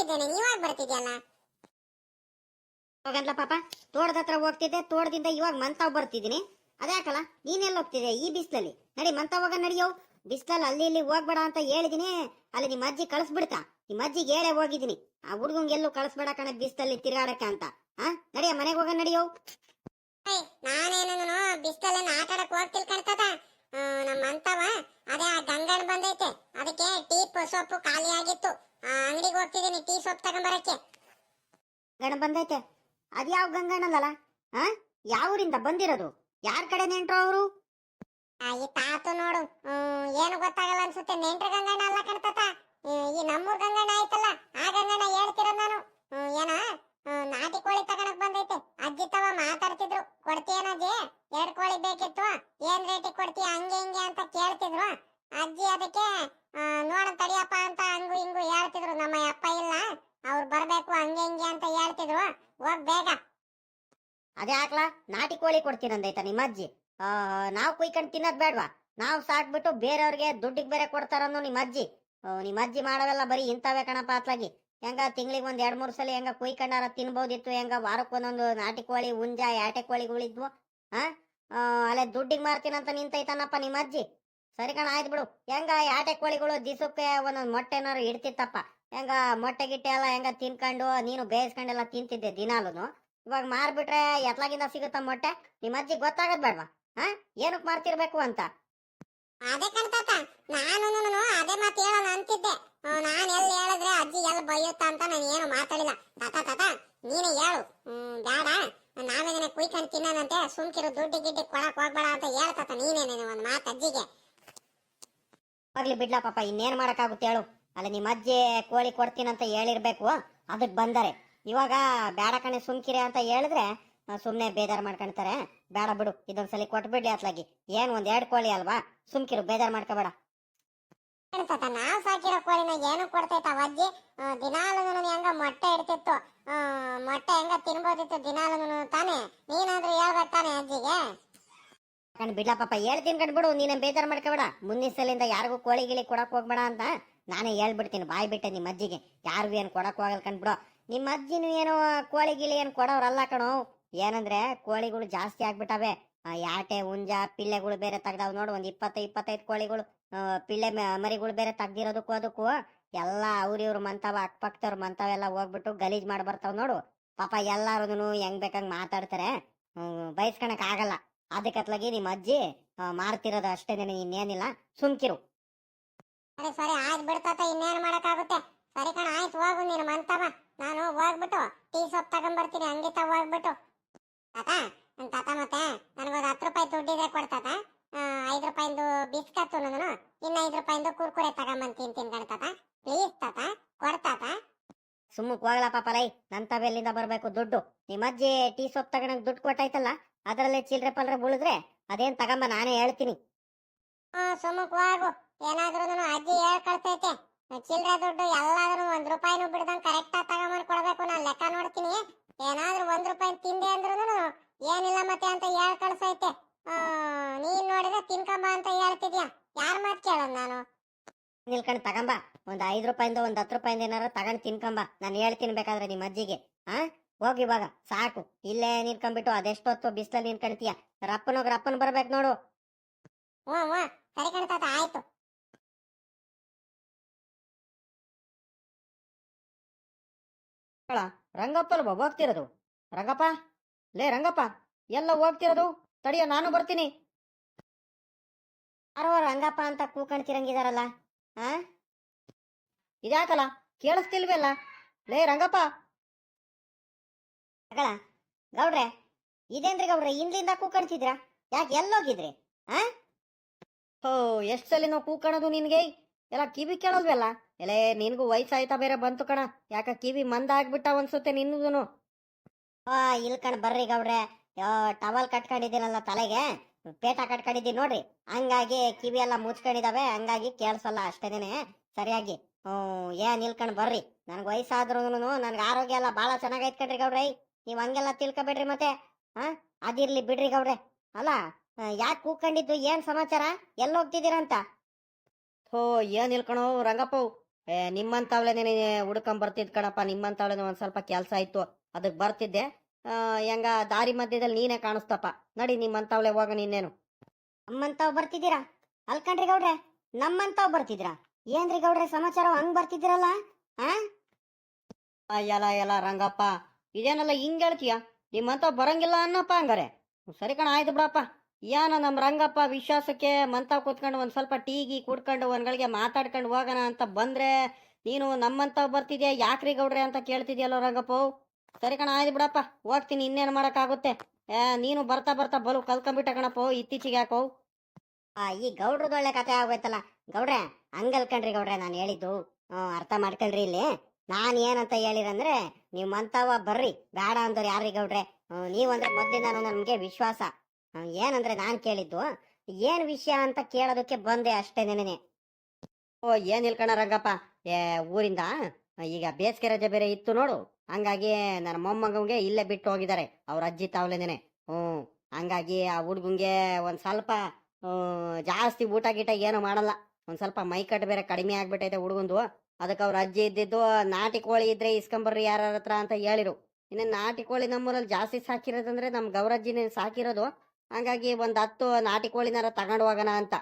ಹೋಗಿದ್ದೇನೆ. ನೀವಾಗ ಬರ್ತಿದ್ಯಲ್ಲ? ಹೋಗಂದ್ಲ ಪಾಪ. ತೋಟದ ಹತ್ರ ಹೋಗ್ತಿದ್ದೆ. ತೋಟದಿಂದ ಇವಾಗ ಮಂತಾವ್ ಬರ್ತಿದ್ದೀನಿ. ಅದ್ಯಾಕಲ್ಲ? ನೀನೆಲ್ಲ ಹೋಗ್ತಿದ್ದೆ? ಈ ಬಿಸ್ಲಲ್ಲಿ. ನಡಿ ಮಂತಾವ್ ಹೋಗ ನಡಿಯೋ ಬಿಸ್ಲಲ್ಲಿ ಅಲ್ಲಿ ಇಲ್ಲಿ ಹೋಗ್ಬೇಡ ಅಂತ ಹೇಳಿದಿನಿ. ಅಲ್ಲಿ ನಿಮ್ಮ ಅಜ್ಜಿ ಕಳಿಸ್ಬಿಡ್ತಾ. ನಿಮ್ಮ ಅಜ್ಜಿಗೆ ಹೇಳೇ ಹೋಗಿದ್ದೀನಿ ಆ ಹುಡುಗಂಗೆ ಎಲ್ಲೂ ಕಳಿಸ್ಬೇಡ ಕಣ ಬಿಸ್ಲಲ್ಲಿ ತಿರ್ಗಾಡಕ್ಕೆ ಅಂತ. ಹಾ ನಡಿ ಮನೆಗೆ ಹೋಗ ನಡಿಯೋ ನಾನೇನು ಬಿಸ್ತಲೇನ ಆಟ ಆಡಕ್ ಹೋಗ್ತಿಲ್ ಕಣ್ತದ ನಮ್ಮ ಅಂತವ ಅದೇ ಆ ಗಂಗಣ್ಣ ಬಂದೈತೆ. ಅದಕ್ಕೆ ಟೀ ಪ- ಸೊಪ್ಪು ಖಾಲಿ ಆಗಿತ್ತು ಆ ಅಂಗಡಿಗೆ ಹೋಗ್ತಿದ್ದೀನಿ ಟೀ ಸೊಪ್ಪು ತಗೊಂಬರಕ್ಕೆ. ಗಣ ಬಂದೈತೆ. ಅದ್ಯಾವ ಗಂಗಣ್ಣಲ್ಲ ಹಾ ಯಾವ ಊರಿಂದ ಬಂದಿರೋದು? ಯಾರ ಕಡೆ ನೆಂಟ್ರು ಅವರು? ಆ, ಈ ತಾತು ನೋಡು ಏನು ಗೊತ್ತಾಗಲ್ಲ ಅನ್ಸುತ್ತೆ. ನೆಂಟ್ರ ಗಂಗಣ್ಣ ಅಲ್ಲ ಕಣ್ತಾತ ಈ ನಮ್ಮೂರ್ ಗಂಗಣ್ಣ ಆಯ್ತಲ್ಲ ಆ ಗಂಗಣ್ಣ ಹೇಳ್ತಿರೋದು ನಾನು. ಏನ ನಾಟಿ ಕೋಳಿ ತಗೊಳಕ್ ಬಂದೈತೆ. ಅಜ್ಜಿ ತವ ಮಾತಾಡ್ತಿದ್ರು ಕೊಡ್ತೀಯನಜ್ಜಿ ಎರಡು ಕೋಳಿ ಬೇಕಿತ್ತು ಏನ್ ರೇಟಿಗೆ ಕೊಡ್ತೀಯ ಹಂಗೆ ಹಿಂಗೆ ಅಂತ ಕೇಳ್ತಿದ್ರು. ಅಜ್ಜಿ ಅದಕ್ಕೆ ನೋಡ ತಡಿಯಪ್ಪ ಅಂತ ಹಂಗು ಹಿಂಗು ಹೇಳ್ತಿದ್ರು. ನಮ್ಮ ಅಪ್ಪ ಇಲ್ಲ ಅವ್ರು ಬರ್ಬೇಕು ಹಂಗೆ ಹಿಂಗೆ ಅಂತ ಹೇಳ್ತಿದ್ರು. ಹೋಗ್ ಬೇಗ. ಅದೇ ಹಾಕ್ಲಾ ನಾಟಿ ಕೋಳಿ ಕೊಡ್ತೀನಂದೈತ ನಿಮ್ಮ ಅಜ್ಜಿ? ಆ, ಕುಯ್ಕೊಂಡು ತಿನ್ನೋದು ಬೇಡ್ವಾ? ನಾವು ಸಾಕ್ಬಿಟ್ಟು ಬೇರೆಯವ್ರಿಗೆ ದುಡ್ಡಿಗೆ ಬೇರೆ ಕೊಡ್ತಾರನ್ನು ನಿಮ್ಮ ಅಜ್ಜಿ. ನಿಮ್ಮ ಅಜ್ಜಿ ಮಾಡೋವೆಲ್ಲ ಬರೀ ಇಂಥವೇ ಕಣಪ್ಪ ಅತ್ಲಾಗಿ. ಹೆಂಗ ತಿಂಗಳಿಗೆ ಒಂದ್ ಎರಡು ಮೂರು ಸಲ ಹೆಂಗ ಕುಯ್ಕೊಂಡಾರ ತಿನ್ಬೋದಿತ್ತು ಹೆಂಗ ವಾರಕ್ಕೆ ಒಂದೊಂದು ನಾಟಿ ಕೋಳಿ ಉಂಜ ಯಾಟೆ ಕೋಳಿಗಳಿದ್ವು ಹಾ ಅಲ್ಲೇ ದುಡ್ಡಿಗೆ ಮಾರ್ತೀನಂತ ನಿಂತೈತನಪ್ಪ ನಿಮ್ಮ ಅಜ್ಜಿ? ಸರಿ ಕಣ, ಆಯ್ತು ಬಿಡು. ಹೆಂಗ ಯಾಟೆ ಕೋಳಿಗಳು ದಿಸಕ್ಕೆ ಒಂದೊಂದ್ ಮೊಟ್ಟೆನಾರು ಇಡ್ತಿತ್ತಪ್ಪ? ಹೆಂಗ ಮೊಟ್ಟೆ ಗಿಟ್ಟೆ ಎಲ್ಲ ಹೆಂಗ ತಿನ್ಕೊಂಡು, ನೀನು ಬೇಯಿಸ್ಕೊಂಡೆಲ್ಲ ತಿಂತಿದ್ದೆ ದಿನಾಲೂ ಇವಾಗ ಮಾರ್ಬಿಟ್ರೆ ಎತ್ಲಾಗಿಂದ ಸಿಗುತ್ತ ಮೊಟ್ಟೆ? ನಿಮ್ಮ ಅಜ್ಜಿ ಗೊತ್ತಾಗದ್ ಬೇಡ್ವಾ? ಹಾ? ಏನಕ್ ಮಾರ್ತಿರ್ಬೇಕು ಅಂತ? ಅದೇ ಕಣ್ತಾತ ನಾನು ಅದೇ ಮಾತು ಹೇಳೋಣ ಅಂತಿದ್ದೆ. ನಾನ್ ಎಲ್ಲಿ ಹೇಳಿದ್ರೆ ಅಜ್ಜಿ ಎಲ್ಲ ಬೈಯುತ್ತ ಅಂತ ನಾನು ಏನು ಮಾತಾಡಿಲ್ಲ. ತಾತ ತಾತ, ನೀನೇ ಹೇಳು. ಬೇಡ ನಾವೇ ಕುಯ್ಕೊಂಡು ತಿನ್ನೋಣಂತೆ, ಸುಮ್ಕಿರು ದುಡ್ಡು ಗಿಡ್ಡಿ ಕೊಡಕ್ ಹೋಗ್ಬೇಡ ಅಂತ ಹೇಳ್ತಾತ ನೀನೇನೇನು ಒಂದ್ ಮಾತು ಅಜ್ಜಿಗೆ. ಆಗ್ಲಿ ಬಿಡ್ಲಾ ಪಾಪ, ಇನ್ನೇನ್ ಮಾಡಕ್ಕಾಗುತ್ತೆ ಹೇಳು. ಅಲ್ಲ ನಿಮ್ಮ ಅಜ್ಜಿ ಕೋಳಿ ಕೊಡ್ತೀನಂತ ಹೇಳಿರ್ಬೇಕು, ಅದಕ್ ಬಂದರೆ. ಇವಾಗ ಬೇಡ ಕಣೆ ಸುಮ್ಕಿರೆ ಅಂತ ಹೇಳಿದ್ರೆ ಸುಮ್ನೆ ಬೇಜಾರ್ ಮಾಡ್ಕೊಂತಾರೆ. ಬೇಡ ಬಿಡು, ಇದೊಂದ್ಸಲಿ ಕೊಟ್ಬಿಡ್ಲಿ ಅತ್ಲಾಗಿ. ಏನ್, ಒಂದ್ ಎರಡ್ ಕೋಳಿ ಅಲ್ವಾ? ಸುಮ್ಕಿರು, ಬೇಜಾರ್ ಮಾಡ್ಕೋಬೇಡ. ನಾವ್ ಸಾಕಿರೋ ಕೋಳಿನ ಏನು ಕೊಡ್ತೈತ ಅಜ್ಜಿ? ದಿನಾಲು ಹೆಂಗ ಮೊಟ್ಟೆ ಇಡ್ತಿತ್ತು. ಮೊಟ್ಟೆ ಹೆಂಗ ತಿನ್ಬೋದಿತ್ತು ದಿನಾಲು ತಾನೆ? ನೀನಾದ್ರೂ ಹೇಳ್ಬೇಕು ತಾನೆ ಅಜ್ಜಿಗೆ? ಕಣ್ ಬಿಡ್ಲಾ ಪಾಪ ಹೇಳ್ತೀನಿ ಕಣ್ಬಿಡು ನೀನೇ ಬೇಜಾರ್ ಮಾಡ್ಕೋಬೇಡ. ಮುಂದಿನ ಸಲಿಂದ ಯಾರಿಗೂ ಕೋಳಿ ಗಿಳಿ ಕೊಡಕ್ ಹೋಗ್ಬೇಡ ಅಂತ ನಾನೇ ಹೇಳ್ಬಿಡ್ತೀನಿ ಬಾಯ್ ಬಿಟ್ಟೆ ನಿಮ್ಮ ಅಜ್ಜಿಗೆ. ಯಾರಿಗೂ ಏನು ಕೊಡಕ್ ಹೋಗಲ್ ಕಣ್ಬಿಡು ನಿಮ್ಮ ಅಜ್ಜಿನೂ ಏನು ಕೋಳಿ ಗಿಳಿ ಏನು ಕೊಡೋರಲ್ಲ ಕಣು. ಏನಂದ್ರೆ ಕೋಳಿಗಳು ಜಾಸ್ತಿ ಆಗ್ಬಿಟ್ಟವೆ. ಯಾಟೆ ಹುಂಜ ಪಿಳ್ಳೆಗಳು ಬೇರೆ ತೆಗ್ದಾವ್ ನೋಡು ಒಂದ್ ಇಪ್ಪತ್ತು ಇಪ್ಪತ್ತೈದು ಕೋಳಿಗಳು ಪಿಳ್ಳೆ ಮರಿಗಳು ಬೇರೆ ತೆಗ್ದಿರೋದಕ್ಕೂ ಅದಕ್ಕೂ ಎಲ್ಲ ಅವ್ರ ಇವ್ರು ಮಂತಾವ ಅಕ್ಕಪಕ್ಕದವ್ರು ಮಂತಾವೆಲ್ಲ ಹೋಗ್ಬಿಟ್ಟು ಗಲೀಜ್ ಮಾಡಿ ಬರ್ತಾವ ನೋಡು. ಪಾಪ ಎಲ್ಲಾರು ಹೆಂಗ್ ಬೇಕಂಗ್ ಮಾತಾಡ್ತಾರೆ. ಹ್ಮ್, ಬೈಸ್ಕೊಳಕ್ ಆಗಲ್ಲ. ಅದಕ್ಕತ್ಲಾಗಿ ನಿಮ್ಮ ಅಜ್ಜಿ ಮಾರ್ತಿರೋದು ಅಷ್ಟೇ ಅಷ್ಟೇನೆ ಇನ್ನೇನಿಲ್ಲ. ಸುಮ್ಕಿರು. ಸರಿ ಸರಿ ಆಯ್ತು ಬಿಡ್ತಾತ ಇನ್ನೇನು ಮಾಡಕ್ಕಾಗುತ್ತೆ? ಸರಿ ಕಣ ಆಯ್ತು ಹೋಗು ನೀನು ಮಂತವ ನಾನು ಹೋಗ್ಬಿಟ್ಟು ಟೀ ಸೊಪ್ಪು ತಗೊಂಡ್ಬರ್ತೀನಿ ಹಂಗೆ ತಗೋ ಹೋಗ್ಬಿಟ್ಟು. ತಾತ ನನ್ನ ತಾತ ಮತ್ತೆ ನನಗೊಂದು ಹತ್ತು ರೂಪಾಯಿ ದುಡ್ಡಿದ್ರೆ ಕೊಡ್ತಾತ ಐದು ರೂಪಾಯಿಂದು ಬಿಸ್ಕತ್ತು ನಾನು ಇನ್ನು ಐದು ರೂಪಾಯಿಂದು ಕುರ್ಕುರೆ ತಗೊಂಬಂದು ತಿಂತೀನಿ ಕಣ್ತಾತ ಪ್ಲೀಸ್ ತಾತ ಕೊಡ್ತಾತ ಸುಮ್ಮಕ್ ಹೋಗ್ಲಾ ಪಾಪ ಲೈ ನನ್ನ ಎಲ್ಲಿಂದ ಬರಬೇಕು ದುಡ್ಡು? ನಿಮ್ಮ ಅಜ್ಜಿ ಟೀ ಸೊಪ್ಪು ತಗೊಂಡಂಗೆ ದುಡ್ಡು ಕೊಟ್ಟಾಯ್ತಲ್ಲ ಅದರಲ್ಲೇ ಚಿಲ್ರೆ ಪಲ್ರೆ ಬುಳಿದ್ರೆ ಅದೇನ್ ತಗೊಂಬ ನಾನೇ ಹೇಳ್ತೀನಿ. ಹೋಗು ಏನಾದ್ರೂ ಅಜ್ಜಿ ಹೇಳ್ ಕಳ್ಸೈತೆ ಚಿಲ್ರೆ ದುಡ್ಡು ಎಲ್ಲಾದ್ರೂ ಒಂದ್ ರೂಪಾಯಿನೂ ಬಿಡ್ದಂಗ್ ಕರೆಕ್ಟ್ ಆಗಿ ತಗೊಂಬಂದ್ ಕೊಡ್ಬೇಕು. ನಾನು ಲೆಕ್ಕ ನೋಡ್ತೀನಿ. ಏನಾದ್ರೂ ಒಂದ್ ರೂಪಾಯಿ ತಿಂದೆ ಅಂದ್ರೂ ಏನಿಲ್ಲ ಮತ್ತೆ ಅಂತ ಹೇಳ್ ಕಳ್ಸೈತೆ ಆ, ನೀನ್ ನೋಡಿದ್ರೆ ತಿನ್ಕೊಂಬ ಅಂತ ಹೇಳ್ತಿದ್ಯಾ? ಯಾರ್ ಮಾತ್ ಕೇಳೋದ್ ನಾನು? ನಿಲ್ಕಂಡ್ ತಗೊಂಬ. ಒಂದ್ ಐದ್ ರೂಪಾಯಿಂದ ಒಂದ್ ಹತ್ತು ರೂಪಾಯಿಂದ ಏನಾರ ತಗೊಂಡ್ ತಿನ್ಕೊಂಬ. ನಾನು ಹೇಳ್ತೀನಿ ಬೇಕಾದ್ರೆ ನಿಮ್ಮ ಅಜ್ಜಿಗೆ. ಆ? ಹೋಗಿ ಇವಾಗ. ಸಾಕು. ಇಲ್ಲೇ ನಿನ್ಕೊಂಡ್ಬಿಟ್ಟು ಅದೆಷ್ಟೊತ್ತು ಬಿಸಿಲಲ್ಲಿ ನಿನ್ಕೊಂತೀಯ ರಪ್ಪನೋಗ ರಪ್ಪನ್ ಬರ್ಬೇಕು ನೋಡು. ಆಯ್ತು. ರಂಗಪ್ಪ ಅಲ್ವಾ ಹೋಗ್ತಿರೋದು. ರಂಗಪ್ಪ? ಲೇ ರಂಗಪ್ಪ ಎಲ್ಲ ಹೋಗ್ತಿರೋದು? ತಡಿಯ ನಾನು ಬರ್ತೀನಿ. ಯಾರೋ ರಂಗಪ್ಪ ಅಂತ ಕೂಕಣ್ತಿರಂಗಿದಾರಲ್ಲ ಆ? ಇದ್ಯಾಕಲ್ಲ? ಕೇಳಿಸ್ತಿಲ್ವಲ್ಲ ಲೇ ರಂಗಪ್ಪ ಮಗಳ ಗೌಡ್ರೆ ಇದೇನ್ರಿ ಗೌಡ್ರೆ ಹಿಂದ್ಲಿಂದ ಕೂಕಣ್ತಿದ್ರ ಯಾಕೆ ಎಲ್ಲೋಗಿದ್ರಿ ಆ? ಹೋ ಎಷ್ಟು ಸಲ ನಾವು ಕೂಕಣದು ನಿನ್ಗೆ? ಎಲ್ಲ ಕಿವಿ ಕೇಳಲ್ವಲ್ಲ ಎಲೆ ನಿನ್ಗೂ ವಯಸ್ಸಾಯ್ತಾ ಬೇರೆ ಬಂತು ಕಣ. ಯಾಕ ಕಿವಿ ಮಂದ ಆಗ್ಬಿಟ್ಟ ಅನ್ಸುತ್ತೆ ನಿನ್ನದೂನು ಆ ಇಲ್ ಕಣ್ ಬರ್ರಿ ಗೌಡ್ರೆ. ಟವಲ್ ಕಟ್ಕೊಂಡಿದ್ದೀನಲ್ಲ ತಲೆಗೆ? ಪೇಟ ಕಟ್ಕೊಂಡಿದ್ದೀನಿ ನೋಡ್ರಿ. ಹಂಗಾಗಿ ಕಿವಿ ಎಲ್ಲ ಮುಚ್ಕೊಂಡಿದಾವೆ ಹಂಗಾಗಿ ಕೇಳಿಸಲ್ಲ ಅಷ್ಟೇನೆ ಸರಿಯಾಗಿ. ಹ್ಞೂ ಏನ್ ಇಲ್ಕಂಡ್ ಬರ್ರಿ. ನನ್ಗೆ ವಯಸ್ಸಾದ್ರೂ ನನ್ಗೆ ಆರೋಗ್ಯ ಎಲ್ಲ ಭಾಳ ಚೆನ್ನಾಗೈತ್ ಕಣ್ರಿ ಗೌಡ್ರೆ. ನೀವ್ ಹಂಗೆಲ್ಲ ತಿಳ್ಕೊಬೇಡ್ರಿ ಮತ್ತೆ ಹಾ ಅದಿರ್ಲಿ ಬಿಡ್ರಿ ಗೌಡ್ರೆ. ಅಲ್ಲ ಯಾಕೆ ಕೂಕೊಂಡಿದ್ದು ಏನ್ ಸಮಾಚಾರ? ಎಲ್ಲಿ ಹೋಗ್ತಿದ್ದೀರಂತ ಹೋ ಏನ್ ಇಲ್ಕಣೋ ರಂಗಪ್ಪ ಏ ನಿಮ್ಮಂತವ್ಲೇನೆ ಹುಡ್ಕೊಂಡ್ ಬರ್ತಿದ್ ಕಣಪ್ಪ ನಿಮ್ಮಂತವ್ಲೇನೆ ಒಂದ್ ಸ್ವಲ್ಪ ಕೆಲಸ ಆಯ್ತು ಅದಕ್ಕೆ ಬರ್ತಿದ್ದೆ. ಆ, ಹೆಂಗ ದಾರಿ ಮಧ್ಯದಲ್ಲಿ ನೀನೇ ಕಾಣಿಸ್ತಪ್ಪ. ನಡಿ ನಿಮ್ಮಂತವ್ಲೆ ಹೋಗ ನಿನ್ನೇನು ನಮ್ಮಂತಾವ್ ಬರ್ತಿದ್ದೀರಾ? ಅಲ್ಕಂಡ್ರಿ ಗೌಡ್ರೆ ನಮ್ಮಂತಾವ್ ಬರ್ತಿದ್ರ ಏನ್ರಿ ಗೌಡ್ರೆ ಸಮಾಚಾರ ಹಂಗ್ ಬರ್ತಿದ್ದೀರಲ್ಲ ಆ? ಎಲ್ಲ ಎಲ್ಲ ರಂಗಪ್ಪ. ಇದೇನಲ್ಲ ಹಿಂಗ್ ಹೇಳ್ತೀಯ? ನಿಮ್ಮಂತ ಬರಂಗಿಲ್ಲ ಅನ್ನಪ್ಪ ಹಂಗಾರೆ. ಸರಿ ಕಣ, ಆಯ್ತು ಬಿಡಪ್ಪ. ಏನ ನಮ್ಮ ರಂಗಪ್ಪ ವಿಶ್ವಾಸಕ್ಕೆ ಮಂತ ಕೂತ್ಕೊಂಡು ಒಂದು ಸ್ವಲ್ಪ ಟೀಗಿ ಕುಡ್ಕೊಂಡು ಒಂದ್ಗಳಿಗೆ ಮಾತಾಡ್ಕೊಂಡು ಹೋಗೋಣ ಅಂತ ಬಂದ್ರೆ ನೀನು ನಮ್ಮಂತ ಬರ್ತಿದ್ಯಾ? ಯಾಕ್ರಿ ಗೌಡ್ರೆ ಅಂತ ಕೇಳ್ತಿದ್ಯಲ್ಲೋ ರಂಗಪ್ಪ? ಸರಿ ಕಣ, ಆಯ್ತು ಬಿಡಪ್ಪ. ಹೋಗ್ತೀನಿ, ಇನ್ನೇನು ಮಾಡೋಕ್ಕಾಗುತ್ತೆ? ನೀನು ಬರ್ತಾ ಬರ್ತಾ ಬಲು ಕಲ್ಕೊಂಬಿಟ್ಟ ಕಣಪ್ಪ, ಇತ್ತೀಚೆಗೆ ಯಾಕೋ? ಆ, ಈ ಗೌಡ್ರದೊಳ್ಳೆ ಕತೆ ಆಗೋಯ್ತಲ್ಲ. ಗೌಡ್ರೆ, ಹಂಗಲ್ಕಂಡ್ರಿ ಗೌಡ್ರೆ ನಾನು ಹೇಳಿದ್ದು. ಅರ್ಥ ಮಾಡ್ಕೊಳ್ರಿ ಇಲ್ಲಿ. ನಾನ್ ಏನಂತ ಹೇಳಿರಂದ್ರೆ ನೀವು ಮಂತವ ಬರ್ರಿ. ಬೇಡ ಅಂದವ್ರು ಯಾರಿಗೆ ಗೌಡ್ರೆ? ನೀವಂದ್ರೆ ಮೊದ್ಲಿಂದ ನಮ್ಗೆ ವಿಶ್ವಾಸ. ಏನಂದ್ರೆ ನಾನ್ ಕೇಳಿದ್ದು, ಏನ್ ವಿಷಯ ಅಂತ ಕೇಳೋದಕ್ಕೆ ಬಂದೆ ಅಷ್ಟೇ ನೆನೆ ಓ, ಏನ್ ಇಲ್ಕಣ ರಂಗಪ್ಪ? ಏ, ಊರಿಂದ ಈಗ ಬೇಸಿಗೆ ರಜೆ ಬೇರೆ ಇತ್ತು ನೋಡು. ಹಂಗಾಗಿ ನನ್ನ ಮೊಮ್ಮಗಂಗೆ ಇಲ್ಲೇ ಬಿಟ್ಟು ಹೋಗಿದ್ದಾರೆ. ಅವ್ರ ಅಜ್ಜಿ ತಾವ್ಲೇನೆ ಹ್ಮ್, ಹಂಗಾಗಿ ಆ ಹುಡ್ಗಂಗೆ ಒಂದ್ ಸ್ವಲ್ಪ ಜಾಸ್ತಿ ಊಟ ಗೀಟ ಏನು ಮಾಡಲ್ಲ. ಒಂದ್ ಸ್ವಲ್ಪ ಮೈ ಮೈಕಟ್ಟು ಬೇರೆ ಕಡಿಮೆ ಆಗ್ಬಿಟ್ಟೈತೆ ಹುಡುಗಂದು. ಅದಕ್ಕೆ ಅವ್ರ ಅಜ್ಜಿ ಇದ್ದಿದ್ದು, ನಾಟಿ ಕೋಳಿ ಇದ್ರೆ ಇಸ್ಕೊಂಬರ್ರಿ ಯಾರ ಹತ್ರ ಅಂತ ಹೇಳಿರು. ಇನ್ನು ನಾಟಿ ಕೋಳಿ ನಮ್ಮೂರಲ್ಲಿ ಜಾಸ್ತಿ ಸಾಕಿರೋದಂದ್ರೆ ನಮ್ಮ ಗೌರಜ್ಜಿನೇ ಸಾಕಿರೋದು. ಹಾಗಾಗಿ ಒಂದು ಹತ್ತು ನಾಟಿ ಕೋಳಿನಾರ ತಗೊಂಡು ಹೋಗೋಣ ಅಂತ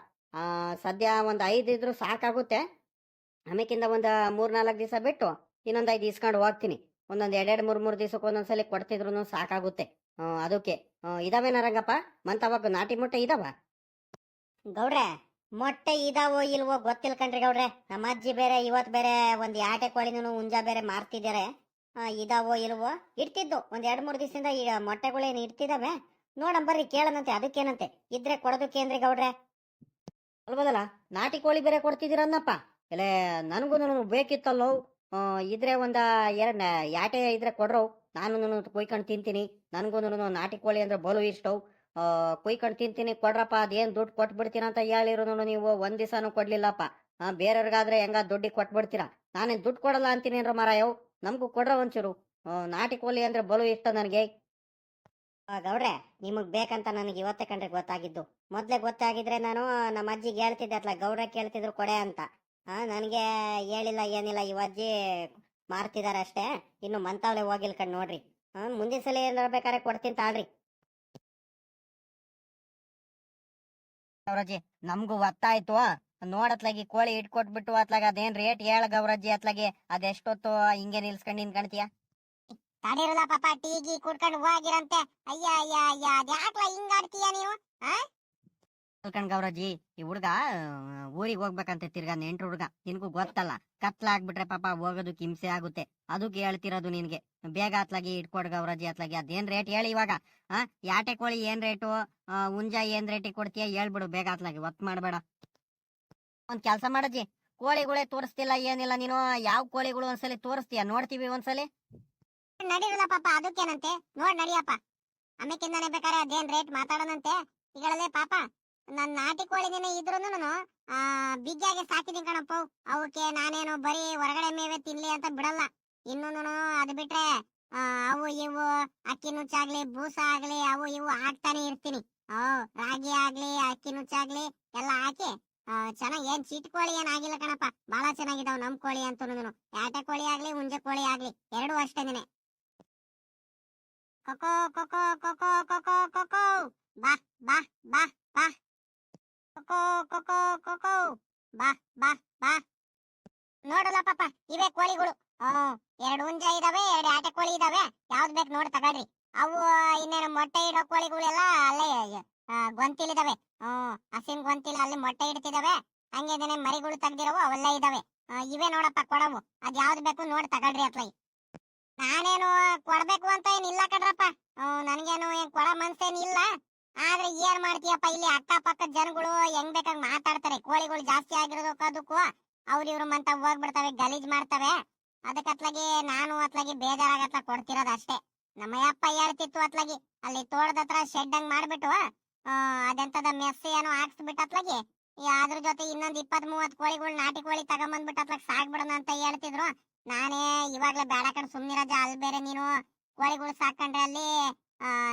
ಸದ್ಯ ಒಂದು ಐದು ಇದ್ರು ಸಾಕಾಗುತ್ತೆ. ಆಮೇಕಿಂದ ಒಂದು ಮೂರ್ ನಾಲ್ಕು ದಿವಸ ಬಿಟ್ಟು ಇನ್ನೊಂದು ಐದು ಇಸ್ಕೊಂಡು ಹೋಗ್ತೀನಿ. ಒಂದೊಂದು ಎರಡೆರಡು ಮೂರು ಮೂರು ದಿವಸಕ್ಕೆ ಒಂದೊಂದ್ಸಲಿ ಕೊಡ್ತಿದ್ರು ಸಾಕಾಗುತ್ತೆ. ಅದಕ್ಕೆ. ಇದಾವೆ ಇದಾವೇನ ರಂಗಪ್ಪ? ಮಂತವಾಗ ನಾಟಿ ಮೊಟ್ಟೆ ಇದಾವ? ಗೌಡ್ರೆ ಮೊಟ್ಟೆ ಇದಾವೋ ಇಲ್ವೋ ಗೊತ್ತಿಲ್ಲ ಕಣ್ರಿ ಗೌಡ್ರೆ. ನಮ್ಮ ಅಜ್ಜಿ ಬೇರೆ, ಇವತ್ ಬೇರೆ ಒಂದ್ ಆಟೆ ಕೋಳಿನೂ ಹುಂಜ ಬೇರೆ ಮಾರ್ತಿದ್ದಾರೆ. ಇದಾವೋ ಇಲ್ವೋ ಇಡ್ತಿದ್ದು. ಒಂದ್ ಎರಡ್ ಮೂರ್ ದಿವಸದಿಂದ ಈಗ ಮೊಟ್ಟೆಗಳೇನು ಇಡ್ತಿದಾವೆ? ನೋಡಂ ಬರ್ರಿ, ಕೇಳನಂತೆ, ಅದಕ್ಕೇನಂತೆ? ಇದ್ರೆ ಕೊಡೋದಕ್ಕೇನ್ರಿ ಗೌಡ್ರೆ? ಅಲ್ಬೋದಲ್ಲ ನಾಟಿ ಕೋಳಿ ಬೇರೆ ಕೊಡ್ತಿದ್ದೀರನ್ನಪ್ಪ. ಇಲ್ಲೇ ನನಗೂ ಬೇಕಿತ್ತಲ್ಲೋ. ಇದ್ರೆ ಒಂದ ಎರಡ್ ಯಾಟೆ ಇದ್ರೆ ಕೊಡ್ರವ್ ನಾನು ಕೊಯ್ಕೊಂಡು ತಿಂತೀನಿ. ನನಗೂ ನಾಟಿ ಕೋಳಿ ಅಂದ್ರೆ ಬಲು ಇಷ್ಟ. ಕುಯ್ಕೊಂಡು ತಿಂತೀನಿ ಕೊಡ್ರಪ್ಪ ಅದೇನ್ ದುಡ್ಡು ಕೊಟ್ಬಿಡ್ತೀನಿ ಅಂತ ಹೇಳಿರೋನು ನೀವು ಒಂದ್ ದಿವಸನೂ ಕೊಡ್ಲಿಲ್ಲಪ್ಪ. ಆ, ಬೇರೆಯವ್ರಿಗಾದ್ರೆ ಹೆಂಗ ದುಡ್ಡಿಗೆ ಕೊಟ್ಬಿಡ್ತೀರಾ? ನಾನೇನ್ ದುಡ್ಡು ಕೊಡಲ್ಲ ಅಂತೀನೇನ್ರ ಮಾರಾಯವ್ ನಮಗೂ ಕೊಡ್ರ ಒಂಚೂರು. ನಾಟಿ ಕೋಲಿ ಅಂದ್ರೆ ಬಲು ಇಷ್ಟ ನನಗೆ. ಗೌಡ್ರೆ ನಿಮಗ್ ಬೇಕಂತ ನನಗೆ ಇವತ್ತೇ ಕಂಡ್ರೆ ಗೊತ್ತಾಗಿದ್ದು. ಮೊದ್ಲೇ ಗೊತ್ತಾಗಿದ್ರೆ ನಾನು ನಮ್ಮ ಅಜ್ಜಿಗೆ ಹೇಳ್ತಿದ್ದೆ ಅತ್ಲ ಗೌಡ್ರ ಕೇಳ್ತಿದ್ರು ಕೊಡೆ ಅಂತ. ಆ ನನಗೆ ಹೇಳಿಲ್ಲ ಏನಿಲ್ಲ ಇವ ಅಜ್ಜಿ ಮಾರ್ತಿದಾರೆ ಅಷ್ಟೇ ಇನ್ನು ಮಂತಾವಳೆ ಹೋಗಿಲ್ ಕಣ್ ನೋಡ್ರಿ. ಹ ಮುಂದಿನ ಸಲ ಏನಾರ ಬೇಕಾದ್ರೆ ಕೊಡ್ತೀನಿ ತಾಳ್ರಿ. ಗೌರಜ್ಜಿ, ನಮ್ಗೂ ಒತ್ತಾಯ್ತು ನೋಡತ್ಲಾಗಿ ಕೋಳಿ ಇಟ್ಕೊಟ್ಬಿಟ್ಟು ಅತ್ಲಾಗ ಅದೇನ್ ರೇಟ್ ಹೇಳ ಗೌರಜ್ಜಿ ಅತ್ಲಾಗಿ. ಅದೆಷ್ಟೊತ್ತು ಹಿಂಗೆ ನಿಲ್ಸ್ಕೊಂಡ್ ನಿನ್ಕಣ್ತೀಯ ತಡಿರಲ್ಲ ಪಾಪ ಟೀಗಿ ಕುಡ್ಕೊಂಡು ಹೋಗಿರಂತೆ. ಅಯ್ಯ ಅಯ್ಯ ಅಯ್ಯ ಅದ್ಯಾಕ್ಲ ಹಿಂಗ್ ಆಡ್ತೀಯ ನೀವು ಕಣ್ ಗೌರಜಿ ಈ ಹುಡ್ಗ ಊರಿಗೆ ಹೋಗ್ಬೇಕಂತ ತಿರ್ಗಾ ನೆಂಟ್ರ ಹುಡ್ಗ. ನಿನ್ಗೂ ಗೊತ್ತಲ್ಲ. ಕತ್ಲಾಗ್ಬಿಟ್ರೆ ಪಾಪ ಹೋಗೋದಕ್ಕೆ ಹಿಂಸೆ ಆಗುತ್ತೆ. ಅದಕ್ಕೆ ಹೇಳ್ತಿರೋದು ನಿನ್ಗೆ. ಬೇಗ ಅತ್ಲಾಗಿ ಇಟ್ಕೊಡ್ ಗೌರಜಿ ಅತ್ಲಾಗಿ. ಅದೇನ್ ರೇಟ್ ಹೇಳಿ ಇವಾಗ? ಆ ಯಾಟೆ ಕೋಳಿ ಏನ್ ರೇಟು? ಹುಂಜ ಏನ್ ರೇಟಿಗೆ ಕೊಡ್ತೀಯ ಹೇಳ್ಬಿಡು ಬೇಗ ಅತ್ಲಾಗಿ. ಒತ್ ಮಾಡ್ಬೇಡ. ಒಂದ್ ಕೆಲ್ಸ ಮಾಡಜ್ಜಿ. ಕೋಳಿಗಳೇ ತೋರಿಸ್ತಿಲ್ಲ ಏನಿಲ್ಲ ನೀನು. ಯಾವ ಕೋಳಿಗಳು ಒಂದ್ಸಲಿ ತೋರಿಸ್ತೀಯ? ನೋಡ್ತೀವಿ ಒಂದ್ಸಲಿ. ನಡಿರಲ್ಲ ಪಾಪ, ಅದಕ್ಕೇನಂತೆ? ನೋಡ್ ನಡಿಯಪ್ಪ. ಆಮೇಕಿಂದಾನೆ ಬೇಕಾರೆ ಅದೇನ್ ರೇಟ್ ಮಾತಾಡೋಣಂತೆ? ಈಗಳಲ್ಲೇ ಪಾಪ. ನನ್ ನಾಟಿ ಕೋಳಿನೇನೆ ಇದ್ರೂನು ಆ ಬಿಗ್ಗಾಗಿ ಸಾಕಿದೀನಿ ಕಣಪ್ಪ ಅವಕ್ಕೆ ನಾನೇನು ಬರೀ ಹೊರಗಡೆ ಮೇವೆ ತಿನ್ಲಿ ಅಂತ ಬಿಡಲ್ಲ. ಇನ್ನೂನು ಅದು ಬಿಟ್ರೆ ಅವು ಇವು, ಅಕ್ಕಿ ನುಚ್ಚಾಗ್ಲಿ, ಬೂಸ ಆಗ್ಲಿ, ಅವು ಇವು ಹಾಕ್ತಾನೆ ಇರ್ತೀನಿ. ಓ, ರಾಗಿ ಆಗ್ಲಿ, ಅಕ್ಕಿ ನುಚ್ಚಾಗ್ಲಿ, ಎಲ್ಲ ಹಾಕಿ ಚೆನ್ನಾಗಿ ಏನ್ ಚೀಟ್ ಕೋಳಿ ಏನ್ ಆಗಿಲ್ಲ ಕಣಪ್ಪ. ಬಹಳ ಚೆನ್ನಾಗಿದಾವ್ ನಮ್ ಕೋಳಿ ಅಂತ ಯಾಟೆ ಕೋಳಿ ಆಗ್ಲಿ, ಹುಂಜೆ ಕೋಳಿ ಆಗ್ಲಿ, ಎರಡು ಅಷ್ಟೇನೆ ಕೊಕೋ ಕೊಕೋ ಕೊಕೋ ಕೊಕೋ ಕೊಕೋ. ಬಾ ಬಾ ಬಾ ಬಾ. ಬಾ ಬಾ ಬಾ. ನೋಡಲ್ಲ ಪಾಪ, ಇವೇ ಕೋಳಿಗಳು. ಎರಡು ಹುಂಜ ಇದಾವೆ, ಎರಡು ಆಟೆ ಕೋಳಿ ಇದಾವೆ. ಯಾವ್ದು ಬೇಕು ನೋಡಿ ತಗೊಳ್ರಿ. ಅವು, ಇನ್ನೇನು ಮೊಟ್ಟೆ ಇಡೋ ಕೋಳಿಗಳೆಲ್ಲ ಅಲ್ಲೇ ಗೊಂತಿಲಿದಾವೆ. ಹ್ಮ್ ಹಸಿನ್ ಗೊಂತಿಲ್ ಅಲ್ಲಿ ಮೊಟ್ಟೆ ಇಡ್ತಿದಾವೆ. ಹಂಗೆ ಇದನ್ನ ಮರಿಗಳು ತೆಗ್ದಿರವು, ಅವೆಲ್ಲ ಇದಾವೆ. ಇವೆ ನೋಡಪ್ಪ, ಕೊಡವು. ಅದ್ ಯಾವ್ದು ಬೇಕು ನೋಡಿ ತಗೊಳ್ರಿ ಅತ್ಲ ನಾನೇನು ಕೊಡ್ಬೇಕು ಅಂತ ಏನಿಲ್ಲ ಕಡ್ರಪ್ಪ ನನ್ಗೇನು ಏನ್ ಕೊಡ ಮನ್ಸೇನಿಲ್ಲ ಆದ್ರೆ ಏನ್ ಮಾಡ್ತೀಯಪ್ಪ, ಇಲ್ಲಿ ಅಕ್ಕ ಪಕ್ಕದ ಜನಗಳು ಹೆಂಗ್ ಬೇಕಾಗ್ ಮಾತಾಡ್ತಾರೆ? ಕೋಳಿಗಳು ಜಾಸ್ತಿ ಆಗಿರೋದಕ್ಕೂ ಅವ್ರ ಇವ್ರ ಮಂತ ಹೋಗ್ಬಿಡ್ತವೆ, ಗಲೀಜ್ ಮಾಡ್ತವೆ. ಅದಕ್ಕೆ ಅತ್ಲಾಗಿ ನಾನು ಅತ್ಲಾಗಿ ಬೇಜಾರಾಗತ್ಲ ಕೊಡ್ತಿರೋದು ಅಷ್ಟೇ. ನಮ್ಮ ಅಪ್ಪ ಹೇಳ್ತಿತ್ತು ಅತ್ಲಾಗಿ? ಅಲ್ಲಿ ತೋಟದ ಹತ್ರ ಶೆಡ್ ಹಂಗ್ ಮಾಡ್ಬಿಟ್ಟು ಅದೆಂತದ ಮೆಸ್ ಏನೋ ಹಾಕ್ಸ್ಬಿಟ್ಟು ಅತ್ಲಾಗಿ ಅದ್ರ ಜೊತೆ ಇನ್ನೊಂದ್ ಇಪ್ಪತ್ ಮೂವತ್ ಕೋಳಿಗಳು ನಾಟಿ ಕೋಳಿ ತಗೊಂಬಂದ್ಬಿಟ್ಟು ಅತ್ಲಾಗ ಸಾಕ್ಬಿಡೋಣ ಅಂತ ಹೇಳ್ತಿದ್ರು. ನಾನೇ ಇವಾಗ್ಲೇ ಬೇಡ ಕಣ್, ಸುಮ್ನಿರಜ ಅಲ್ಲಿ ಬೇರೆ ನೀನು. ಕೋಳಿಗಳು ಸಾಕೊಂಡ್ರೆ ಅಲ್ಲಿ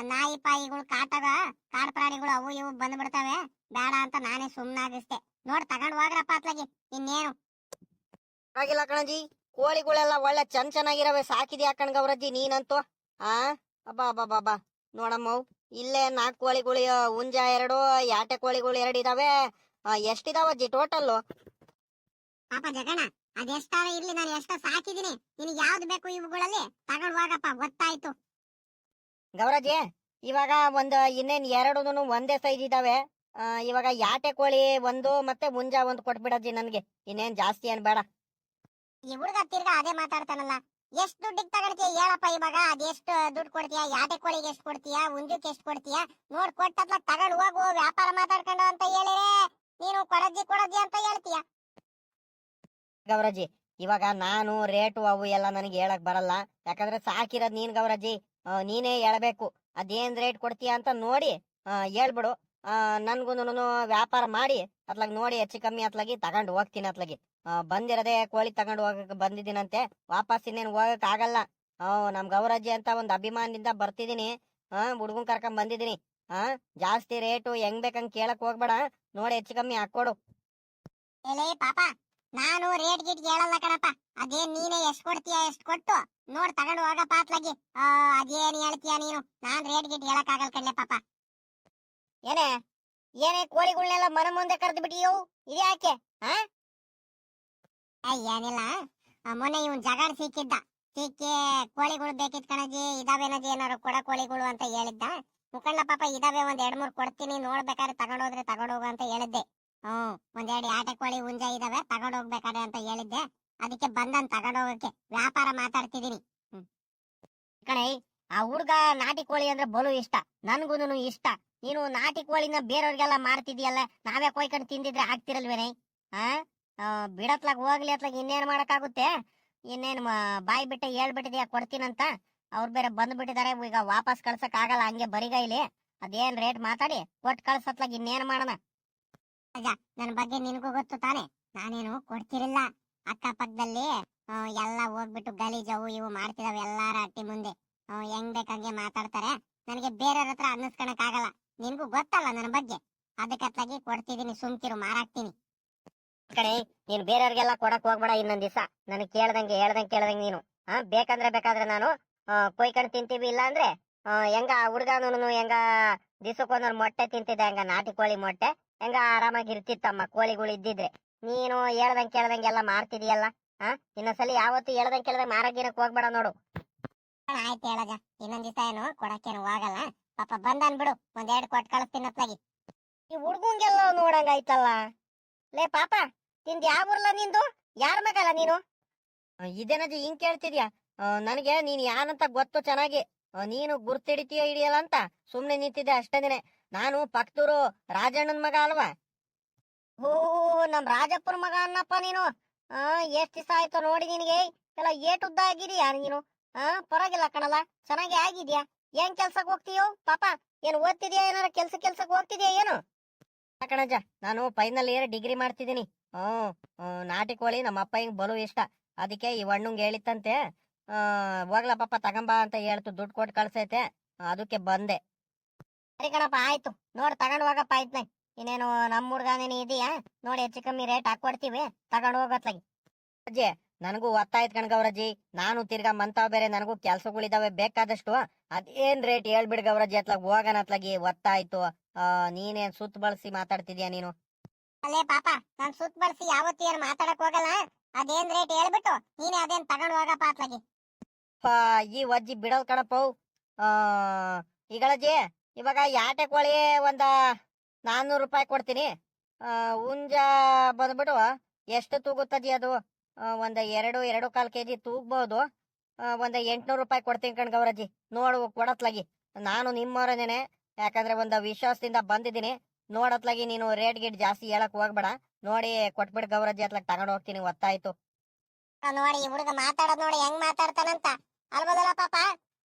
ನಾಯಿ ಪಾಯಿಗಳು ಕಾಟಗ ಕಾಡ್ ಪ್ರಾಣಿಗಳು ಅವು ಇವು ಬಂದ್ಬಿಡ್ತವೆ ಬೇಡ ಅಂತ ನಾನೇ ಸುಮ್ನಾಗಿಸ್ದೆ ನೋಡ್ ತಗೊಂಡ್ ಹೋಗ್ರಪ್ಪ ಅತ್ಲಾಗಿ. ಇನ್ನೇನು? ಆಗಿಲ್ಲ ಕಣಜಿ. ಕೋಳಿಗಳೆಲ್ಲ ಒಳ್ಳೆ ಚಂದ ಚೆನ್ನಾಗಿರವೆ. ಸಾಕಿದ್ಯಾ ಕಣ್ಗವ್ರಜ್ಜಿ ನೀನಂತೂ? ಆ? ಅಬ್ಬಾ ಅಬ್ಬಾ ಬಾಬಾ ನೋಡಮ್ಮ. ಇಲ್ಲೇ ನಾಲ್ಕು ಕೋಳಿಗಳು ಹುಂಜ ಎರಡು ಯಾಟೆ ಕೋಳಿಗಳು ಎರಡು ಇದಾವೆ. ಎಷ್ಟಿದಾವ ಎಷ್ಟಿದಾವಜ್ಜಿ ಟೋಟಲ್ ಪಾಪ ಜಗಣ ಅದೆಷ್ಟಾರ ಇರ್ಲಿ ನಾನು ಎಷ್ಟ ಸಾಕಿದೀನಿ ನಿನಗೆ ಯಾವ್ದು ಬೇಕು ಇವುಗಳಲ್ಲಿ? ತಗೊಂಡ್ ಹೋಗಪ್ಪ ಗೊತ್ತಾಯ್ತು. ಗೌರಜ್ಜಿ ಇವಾಗ ಒಂದು ಇನ್ನೇನ್ ಎರಡು ಒಂದೇ ಸೈಜ್ ಇದಾವೆ. ಇವಾಗ ಯಾಟೆ ಕೋಳಿ ಒಂದು ಮತ್ತೆ ಮುಂಜಾ ಒಂದು ಕೊಟ್ಬಿಡಜ್ಜಿ ನನ್ಗೆ. ಇನ್ನೇನ್ ಜಾಸ್ತಿ ಏನ್ ಬೇಡ. ಈ ಹುಡುಗ ತಿರ್ಗಾ ಅದೇ ಮಾತಾಡ್ತಾನಲ್ಲ. ಎಷ್ಟ್ ದುಡ್ಡಿಗೆ ತಗೊಳ್ತೀಯ ಹೇಳಪ್ಪ ಇವಾಗ. ಅದೆಷ್ಟ್ ದುಡ್ಡು ಕೊಡ್ತೀಯ? ಯಾಟೆ ಕೋಳಿಗೆ ಎಷ್ಟು ಕೊಡ್ತೀಯ? ಉಂಜಕ್ಕೆ ಎಷ್ಟು ಕೊಡ್ತೀಯ? ನೋಡ್ ಕೊಟ್ಟತ್ಲ ತಗೊಂಡ್ ಹೋಗು ವ್ಯಾಪಾರ ಮಾತಾಡ್ಕೊಂಡು ಅಂತ ಹೇಳಿರೆ ನೀನು ಕೊಡಜ್ಜಿ ಕೊಡಜ್ಜಿ ಅಂತ ಹೇಳ್ತೀಯ? ಗೌರಜ್ಜಿ ಇವಾಗ ನಾನು ರೇಟು ಅವು ಎಲ್ಲ ನನಗೆ ಹೇಳಕ್ ಬರಲ್ಲ. ಯಾಕಂದ್ರೆ ಸಾಕಿರೋದ್ ನೀನ್ ಗೌರಜ್ಜಿ. ನೀನೇ ಹೇಳ್ಬೇಕು. ಅದೇನ್ ರೇಟ್ ಕೊಡ್ತೀಯ ಅಂತ ನೋಡಿ ಹೇಳ್ಬಿಡು. ನನ್ಗೂನು ವ್ಯಾಪಾರ ಮಾಡಿ, ಅತ್ಲಾಗ ನೋಡಿ ಹೆಚ್ಚು ಕಮ್ಮಿ ಅತ್ಲಾಗಿ ತಗೊಂಡು ಹೋಗ್ತೀನಿ ಅತ್ಲಾಗಿ. ಬಂದಿರದೆ ಕೋಳಿ ತಗೊಂಡು ಹೋಗಕ್ ಬಂದಿದ್ದೀನಂತೆ. ವಾಪಸ್ ಇನ್ನೇನು ಹೋಗಕ್ ಆಗಲ್ಲ. ನಮ್ ಗೌರಜ್ಜಿ ಅಂತ ಒಂದ್ ಅಭಿಮಾನದಿಂದ ಬರ್ತಿದ್ದೀನಿ ಹಾ ಹುಡ್ಗನ್ ಕರ್ಕೊಂಡ್ ಬಂದಿದೀನಿ. ಹಾ ಜಾಸ್ತಿ ರೇಟು ಹೆಂಗ್ ಬೇಕಂಗ್ ಕೇಳಕ್ ಹೋಗ್ಬೇಡ. ನೋಡಿ ಹೆಚ್ಚು ಕಮ್ಮಿ ಹಾಕೊಡು ಪಾಪ. ನಾನು ರೇಟ್ ಗಿಟ್ ಹೇಳಲ್ಲ ಕಣಪ್ಪ. ಅದೇನ್ ನೀನೇ ಎಷ್ಟ್ ಕೊಡ್ತೀಯ ಎಷ್ಟ್ ಕೊಟ್ಟು? ನೋಡ್ ತಗೊಂಡು ಹೋಗ ಪಾತ್ಲಾಗಿ. ಆ, ಅದೇನ್ ಹೇಳ್ತೀಯ ನೀನು? ನಾನ್ ರೇಟ್ ಗಿಟ್ ಹೇಳಕ್ ಆಗಲ್ಲ ಕಣ್ಲೆ ಪಾಪ. ಏನೇ? ಏನೇ ಕೋಳಿಗಳನ್ನೆಲ್ಲ ಮನ ಮುಂದೆ ಕರೆದು ಬಿಟ್ಟಿಯೋ? ಇದ್ಯಾಕೆ? ಅಯ್ಯ ಏನಿಲ್ಲ. ಮೊನ್ನೆ ಇವನ್ ಜಗಾಡ್ ಸಿಕ್ಕಿದ್ದ ಸಿಕ್ಕಿ ಕೋಳಿಗಳು ಬೇಕಿತ್ ಕಣಜಿ ಇದಾವೇನಜಿ ಏನಾರು ಕೊಡ ಕೋಳಿಗಳು ಅಂತ ಹೇಳಿದ್ದ. ಮುಖಂಡ ಪಾಪ ಇದಾವೆ ಒಂದ್ ಎರಡ್ ಮೂರ್ ಕೊಡ್ತೀನಿ ನೋಡ್ಬೇಕಾದ್ರೆ ತಗೊಂಡೋದ್ರೆ ತಗೊಂಡೋಗ ಅಂತ ಹೇಳಿದ್ದೆ. ಹ್ಮ್ ಒಂದೆರಡು ಆಟ ಕೋಳಿ ಹುಂಜ ಇದಾವೆ ತಗೊಂಡೋಗ್ಬೇಕಾದ್ರೆ ಅಂತ ಹೇಳಿದ್ದೆ. ಅದಕ್ಕೆ ಬಂದನ್ ತಗೊಂಡೋಗಕ್ಕೆ ವ್ಯಾಪಾರ ಮಾತಾಡ್ತಿದೀನಿ ಕಣೆ ಆ ಹುಡ್ಗ ನಾಟಿ ಕೋಳಿ ಅಂದ್ರೆ ಬಲು ಇಷ್ಟ. ನನ್ಗೂನು ಇಷ್ಟ. ನೀನು ನಾಟಿ ಕೋಳಿನ ಬೇರೆಯವ್ರಿಗೆಲ್ಲ ಮಾರ್ತಿದ್ಯಲ್ಲ, ನಾವೇ ಕೊಯ್ಕೊಂಡು ತಿಂದಿದ್ರೆ ಆಗ್ತಿರಲ್ವೇನೆ? ಆ? ಬಿಡತ್ಲಾಗ ಹೋಗ್ಲಿ ಅತ್ಲಾಗ ಇನ್ನೇನ್ ಮಾಡಕ್ಕಾಗುತ್ತೆ? ಇನ್ನೇನ್ ಬಾಯಿ ಬಿಟ್ಟೆ ಹೇಳ್ಬಿಟ್ಟಿದ್ಯಾ ಕೊಡ್ತೀನಂತ? ಅವ್ರು ಬೇರೆ ಬಂದ್ಬಿಟ್ಟಿದಾರೆ, ಈಗ ವಾಪಸ್ ಕಳ್ಸಕ್ ಆಗಲ್ಲ ಹಂಗೆ ಬರಿಗೈಲಿ. ಅದೇನ್ ರೇಟ್ ಮಾತಾಡಿ? ಕೊಟ್ಟು ಕಳ್ಸತ್ಲಾಗ ಇನ್ನೇನ್ ಮಾಡೋಣ? ನನ್ ಬಗ್ಗೆ ನಿನಗೂ ಗೊತ್ತು ತಾನೆ? ನಾನೇನು ಕೊಡ್ತಿರಲಿಲ್ಲ. ಅಕ್ಕಪಕ್ಕದಲ್ಲಿ ಎಲ್ಲ ಹೋಗ್ಬಿಟ್ಟು ಗಲೀಜವು ಇವು ಮಾಡ್ತಿದಾವೆ ಎಲ್ಲಾರ ಅಟ್ಟಿ ಮುಂದೆ. ಹೆಂಗ್ ಬೇಕಂಗೆ ಮಾತಾಡ್ತಾರೆ. ನನಗೆ ಬೇರೆಯವ್ರ ಹತ್ರ ಅನ್ನಿಸ್ಕೊಳಕ್ ಆಗಲ್ಲ ನಿನ್ಗೂ ಗೊತ್ತಲ್ಲ ನನ್ನ ಬಗ್ಗೆ. ಅದಕ್ಕತ್ತಾಗಿ ಕೊಡ್ತಿದೀನಿ, ಸುಮ್ಕಿರು, ಮಾರಾಕ್ತೀನಿ. ಕಡೆ ನೀನ್ ಬೇರೆಯವ್ರಿಗೆಲ್ಲ ಕೊಡಕ್ ಹೋಗ್ಬೇಡ ಇನ್ನೊಂದ್ ದಿವಸ. ನನಗೆ ಕೇಳ್ದಂಗೆ, ಹೇಳ್ದಂಗೆ ಕೇಳ್ದಂಗೆ ನೀನು. ಹಾ ಬೇಕಂದ್ರೆ ಬೇಕಾದ್ರೆ ನಾನು ಕೊಯ್ಕೊಂಡು ತಿಂತೀವಿ, ಇಲ್ಲ ಅಂದ್ರೆ ಹೆಂಗ ಹುಡುಗನು ಹೆಂಗ ದಿವಸಕ್ಕೊಂದ್ರ ಮೊಟ್ಟೆ ತಿಂತಿದ್ದೆ, ಹೆಂಗ ನಾಟಿ ಕೋಳಿ ಮೊಟ್ಟೆ. ಹೆಂಗ ಆರಾಮಾಗಿ ಇರ್ತಿತ್ತಮ್ಮ ಕೋಳಿಗಳು ಇದ್ದಿದ್ರೆ. ನೀನು ಹೇಳ್ದಂಗೆ ಕೇಳ್ದಂಗೆ ಎಲ್ಲ ಮಾರ್ತಿದೀಯಲ್ಲ ಹಾ ಇನ್ನೊಂದ್ಸಲಿ ಯಾವತ್ತು ಹೇಳ್ದಂಗೆ ಕೇಳ್ದಂಗೆ ಮಾರಾಗಿರಕ್ ಹೋಗ್ಬೇಡ ನೋಡು. ಆಯ್ತು ಹೇಳಗ ಇನ್ನೊಂದ್ ದಿವಸ ಏನು ಕೊಡಕ್ಕೇನು ಹೋಗಲ್ಲ ಪಾಪ ಬಂದನ್ ಬಿಡು ಒಂದೆರಡು ಕೊಟ್ಟು ಕಳಿಸ್ತೀನಿ ಅತ್ಲಾಗಿ ಈ ಹುಡ್ಗಂಗೆಲ್ಲ ನೋಡಂಗಾಯ್ತಲ್ಲ ಲೇ ಪಾಪ ನಿಂದ್ ಯಾವ ಊರ್ಲ ನಿಂದು? ಯಾರ ಮಗಲ್ಲ ನೀನು? ಇದೇನದು ಹಿಂಗ್ ಕೇಳ್ತಿದ್ಯಾ? ನನಗೆ ನೀನ್ ಯಾರಂತ ಗೊತ್ತು ಚೆನ್ನಾಗಿ ನೀನು ಗುರ್ತಿಡಿತೀಯ ಹಿಡಿಯಲ್ಲ ಅಂತ ಸುಮ್ನೆ ನಿಂತಿದ್ದೆ ಅಷ್ಟೇನೆ ನಾನು ಪಕ್ತೂರು ರಾಜಣ್ಣನ ಮಗ ಅಲ್ವಾ? ಓ ನಮ್ ರಾಜಪ್ಪನ ಮಗ ಅನ್ನಪ್ಪ ನೀನು. ಆ, ಎಷ್ಟ್ ದಿವಸ ಆಯ್ತು ನೋಡಿ ನಿನಗೆ? ಎಲ್ಲ ಏಟ್ ಉದ್ದ ಆಗಿದೀಯಾ ನೀನು? ಹಾ ಪರವಾಗಿಲ್ಲ ಕಣಲ್ಲ. ಚೆನ್ನಾಗಿ ಆಗಿದ್ಯಾ? ಏನ್ ಕೆಲ್ಸಕ್ ಹೋಗ್ತೀಯೋ? ಪಾಪ, ಏನ್ ಓದ್ತಿದ್ಯಾ? ಏನಾರ ಕೆಲ್ಸ ಕೆಲ್ಸಕ್ ಹೋಗ್ತಿದ್ಯಾ ಏನು? ಕಣಜ, ನಾನು ಫೈನಲ್ ಇಯರ್ ಡಿಗ್ರಿ ಮಾಡ್ತಿದ್ದೀನಿ. ಹ್ಮ್ ನಾಟಿ ಕೋಳಿ ನಮ್ಮ ಅಪ್ಪ ಹಿಂಗ್ ಬಲು ಇಷ್ಟ. ಅದಕ್ಕೆ ಈ ಹಣ್ಣುಂಗ್ ಹೇಳಿತ್ತಂತೆ. ಹೋಗ್ಲ ಪಾಪ, ತಗಂಬ ಅಂತ ಹೇಳ್ತು. ದುಡ್ಡು ಕೊಟ್ಟು ಕಳ್ಸೈತೆ. ಅದಕ್ಕೆ ಬಂದೆ. ಸರಿ ಕಣಪ್ಪ ಆಯ್ತು. ನೋಡ್ ತಗೊಂಡ್ ಹೋಗಪ್ಪ ಆಯ್ತ್ನೆ ಇನ್ನೇನು ನಮ್ಮ ಹುಡ್ಗನೇನು ಇದೆಯಾ? ನೋಡಿ ಹೆಚ್ಚು ಕಮ್ಮಿ ರೇಟ್ ಹಾಕೊಡ್ತೀವಿ. ತಗೊಂಡ್ ಹೋಗತ್ಲಾಗಿ ಅಜ್ಜಿ ನನಗೂ ಒತ್ತಾಯ್ತು ಕಣ್ಗವ್ರಜ್ಜಿ ನಾನು ತಿರ್ಗಾ ಮಂತಾವ್ ಬೇರೆ ನನಗೂ ಕೆಲ್ಸಗಳಿದಾವೆ ಬೇಕಾದಷ್ಟು. ಅದೇನ್ ರೇಟ್ ಹೇಳ್ಬಿಡ್ ಗೌರಜ್ಜಿ ಅತ್ಲಾಗ ಹೋಗಣ ಅತ್ಲಾಗಿ. ಒತ್ತಾಯ್ತು. ಆ ನೀನೇನ್ ಸುತ್ತ ಬಳಸಿ ಮಾತಾಡ್ತಿದ್ಯಾ ನೀನು? ಅಲ್ಲೇ ಪಾಪ ನಾನ್ ಸುತ್ತ ಬಳಸಿ ಯಾವತ್ತಿ ಏನ್ ಮಾತಾಡಕ್ ಹೋಗಲ್ಲ. ಅದೇನ್ ರೇಟ್ ಹೇಳ್ಬಿಟ್ಟು ನೀನೇ ಅದೇನ್ ತಗೊಂಡ್ ಹೋಗಪ್ಪ ಅತ್ಲಾಗಿ. ಈ ಅಜ್ಜಿ ಬಿಡಲ್ ಕಣಪ್ಪ. ಆ ಈಗಳಜ್ಜಿ ಇವಾಗ ಯಾಟೆ ಕೋಳಿ ಒಂದ ನಾನ್ನೂರು ರೂಪಾಯಿ ಕೊಡ್ತೀನಿ. ಹುಂಜ ಬಂದ್ಬಿಟ್ಟು ಎಷ್ಟು ತೂಗುತ್ತದಿ ಅದು? ಒಂದ ಎರಡು ಎರಡು ಕಾಲ್ ಕೆಜಿ ಜಿ ತೂಗ್ಬಹುದು ಒಂದ ಎಂಟ್ನೂರು ರೂಪಾಯಿ ಕೊಡ್ತೀನಿ ಕಣ್ ಗೌರಜ್ಜಿ. ನೋಡು ಕೊಡತ್ಲಾಗಿ. ನಾನು ನಿಮ್ಮವರನೇನೆ ಯಾಕಂದ್ರೆ ಒಂದ ವಿಶ್ವಾಸದಿಂದ ಬಂದಿದ್ದೀನಿ. ನೋಡತ್ಲಾಗಿ ನೀನು ರೇಟ್ ಗಿಟ್ ಜಾಸ್ತಿ ಹೇಳಕ್ ಹೋಗ್ಬೇಡ. ನೋಡಿ ಕೊಟ್ಬಿಡ್ ಗೌರಜ್ಜಿ ಅತ್ಲಾಗ ತಗೊಂಡ್ ಹೋಗ್ತೀನಿ ಒತ್ತಾಯ್ತು. ಆ, ನೋಡಿ ಈ ಹುಡುಗ ಮಾತಾಡೋದ್ ನೋಡಿ ಹೆಂಗ್ ಮಾತಾಡ್ತಾನಂತ. ಅಲ್ಬೋದಲ್ಲ ಪಾಪ?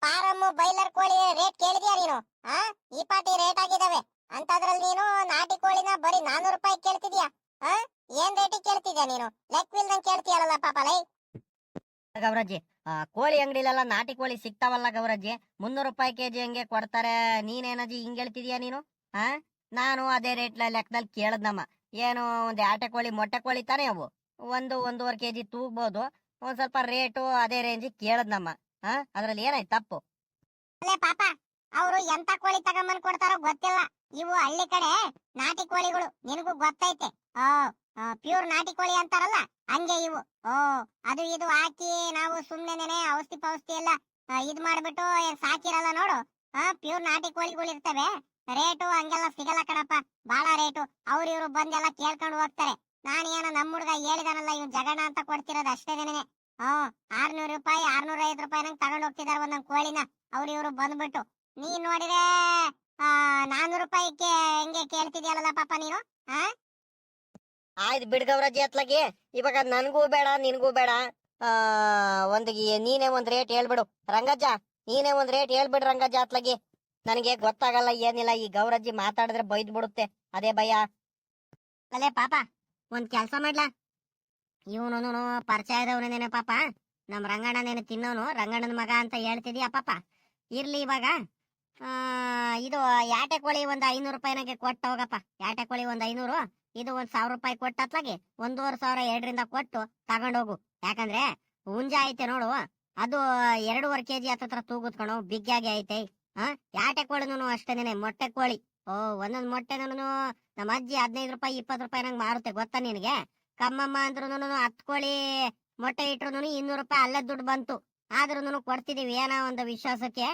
ಪಾರಮ್ಮು ಬೈಲರ್ ಕೋಳಿ ರೇಟ್ ಕೇಳಿದ್ಯಾ ನೀನು? ಆ ಈ ಪಾಟಿ ರೇಟ್ ಆಗಿದಾವೆ. ಅಂತದ್ರಲ್ಲಿ ನೀನು ನಾಟಿ ಕೋಳಿನ ಬರೀ ನಾನೂರು ರೂಪಾಯಿ ಕೇಳ್ತಿದ್ಯಾ? ಆ ಏನ್ ರೇಟಿಗೆ ಕೇಳ್ತಿದ್ಯಾ ನೀನು? ಲೆಕ್ಕವಿಲ್ದಂಗ್ ಕೇಳ್ತೀಯಲ್ಲ ಪಾಪ ಲೈ. ಗೌರಜ್ಜಿ ಆ, ಕೋಳಿ ಅಂಗಡಿಲೆಲ್ಲ ನಾಟಿ ಕೋಳಿ ಸಿಗ್ತಾವಲ್ಲ ಗೌರಜ್ಜಿ. ಮುನ್ನೂರು ರೂಪಾಯಿ ಕೆಜಿ ಹಂಗೆ ಕೊಡ್ತಾರೆ. ನೀನೇನಜ್ಜಿ ಹಿಂಗ್ ಹೇಳ್ತಿದ್ಯಾ ನೀನು? ಹಾ ನಾನು ಅದೇ ರೇಟ್ ಲೆಕ್ಕದಲ್ಲಿ ಕೇಳದ್ನಮ್ಮ. ಏನು ಒಂದ್ ಆಟೆ ಕೋಳಿ ಮೊಟ್ಟೆ ಕೋಳಿ ತಾನೇ ಅವು. ಒಂದು ಒಂದೂವರೆ ಕೆಜಿ ತೂಗ್ಬೋದು. ಒಂದ್ ಸ್ವಲ್ಪ ರೇಟು ಅದೇ ರೇಂಜಿಗೆ ಕೇಳದ್ನಮ್ಮ. ಹಾ ಅದ್ರಲ್ಲಿ ಏನಾಯ್ತು ತಪ್ಪು? ಅಲ್ಲೇ ಪಾಪ ಅವರು ಎಂತ ಕೋಳಿ ತಗೊಂಬಂದ್ ಕೊಡ್ತಾರೋ ಗೊತ್ತಿಲ್ಲ. ಇವು ಹಳ್ಳಿ ಕಡೆ ನಾಟಿ ಕೋಳಿಗಳು. ನಿನಗೂ ಗೊತ್ತೈತೆ. ಓ ಪ್ಯೂರ್ ನಾಟಿ ಕೋಳಿ ಅಂತಾರಲ್ಲ, ಹಂಗೆ ಇವು. ಓ, ಅದು ಇದು ಹಾಕಿ ನಾವು ಸುಮ್ನೆನೆ ಔಷಧಿ ಪೌಷ್ಟಿ ಎಲ್ಲ ಇದ್ ಮಾಡ್ಬಿಟ್ಟು ಸಾಕಿರಲ್ಲ ನೋಡು. ಆ, ಪ್ಯೂರ್ ನಾಟಿ ಕೋಳಿಗಳು ಇರ್ತವೆ. ರೇಟು ಹಂಗೆಲ್ಲ ಸಿಗಲ್ಲ ಕಣಪ್ಪ. ಬಾಳ ರೇಟು. ಅವ್ರ ಇವ್ರು ಬಂದೆಲ್ಲ ಕೇಳ್ಕೊಂಡು ಹೋಗ್ತಾರೆ. ನಾನು ಏನೋ ನಮ್ಮ ಹುಡ್ಗ ಹೇಳಿದಾನಲ್ಲ ಇವ್ ಜಗಣ ಅಂತ ಕೊಡ್ತಿರೋದು ಅಷ್ಟೇ ಅಷ್ಟೇನೆ ಹ್ಮ್ ಆರ್ನೂರು ರೂಪಾಯಿ ಆರ್ನೂರ ಐದು ರೂಪಾಯಿ ನಂಗೆ ತಗೊಂಡ್ ಹೋಗ್ತಿದಾರೆ ಒಂದೊಂದ್ ಕೋಳಿನ. ಅವ್ರು ಇವ್ರು ಬಂದ್ಬಿಟ್ಟು ನೀನ್ ನೋಡಿದ್ರೆ ನಾನೂರು ರೂಪಾಯಿಗೆ ಹೆಂಗೆ ಕೇಳ್ತಿದ್ಯಲ್ಲ ಪಾಪ ನೀನು ಆಯ್ತು ಬಿಡ್ಗವ್ರ ಜೇತ್ಲಾಗಿ ಇವಾಗ ನನ್ಗೂ ಬೇಡ ನಿನ್ಗೂ ಬೇಡ. ಆ ಒಂದ್ ನೀನೇ ಒಂದ್ ರೇಟ್ ಹೇಳ್ಬಿಡು. ರಂಗಜ್ಜ ನೀನೇ ಒಂದ್ ರೇಟ್ ಹೇಳ್ಬಿಡು ರಂಗಜ್ಜ ಅತ್ಲಾಗಿ. ನನಗೆ ಗೊತ್ತಾಗಲ್ಲ ಏನಿಲ್ಲ ಈ ಗೌರಜ್ಜಿ ಮಾತಾಡಿದ್ರೆ ಬೈದ್ ಬಿಡುತ್ತೆ ಅದೇ ಭಯ. ಅಲ್ಲೇ ಪಾಪ ಒಂದ್ ಕೆಲ್ಸ ಮಾಡ್ಲಾ? ಇವನು ಪರಿಚಯ ಇದವನೇನೆ ಪಾಪ. ನಮ್ ರಂಗಣ್ಣನೇನು ತಿನ್ನೋನು? ರಂಗಣ್ಣನ ಮಗ ಅಂತ ಹೇಳ್ತಿದೀಯ ಪಾಪ? ಇರ್ಲಿ ಇವಾಗ. ಇದು ಯಾಟೆ ಕೋಳಿ ಒಂದ್ ಐನೂರು ರೂಪಾಯಿನಾಗೆ ಕೊಟ್ಟು ಹೋಗಪ್ಪ. ಯಾಟೆ ಕೋಳಿ ಒಂದ್ ಐನೂರು, ಇದು ಒಂದ್ ಸಾವಿರ ರೂಪಾಯಿ ಕೊಟ್ಟು ಅತ್ಲಾಗೆ ಒಂದೂವರೆ ಸಾವಿರ ಎರಡರಿಂದ ಕೊಟ್ಟು ತಗೊಂಡೋಗು ಯಾಕಂದ್ರೆ ಹುಂಜ ಐತೆ ನೋಡು, ಅದು ಎರಡೂವರೆ ಕೆಜಿ ಹತ್ತತ್ರ ತೂಗುತ್ಕೊಂಡು ಬಿಗ್ಗಾಗಿ ಐತೆ. ಹಾ ಯಾಟೆ ಕೋಳಿನೂ ಅಷ್ಟೇನೆ ಮೊಟ್ಟೆ ಕೋಳಿ. ಓ, ಒಂದೊಂದ್ ಮೊಟ್ಟೆನೂ ನಮ್ಮ ಅಜ್ಜಿ ಹದಿನೈದು ರೂಪಾಯಿ, ಇಪ್ಪತ್ತು ರೂಪಾಯಿ ನಂಗೆ ಮಾರುತ್ತೆ, ಗೊತ್ತಾ ನಿನಗೆ? ಕಮ್ಮಮ್ಮ ಅಂದ್ರೂ ಹತ್ತು ಕೋಳಿ ಮೊಟ್ಟೆ ಇಟ್ರು ಇನ್ನೂರು ರೂಪಾಯಿ ಅಲ್ಲೇ ದುಡ್ಡು ಬಂತು. ಆದ್ರೂ ಕೊಡ್ತಿದೀವಿ, ಏನೋ ಒಂದು ವಿಶ್ವಾಸಕ್ಕೆ.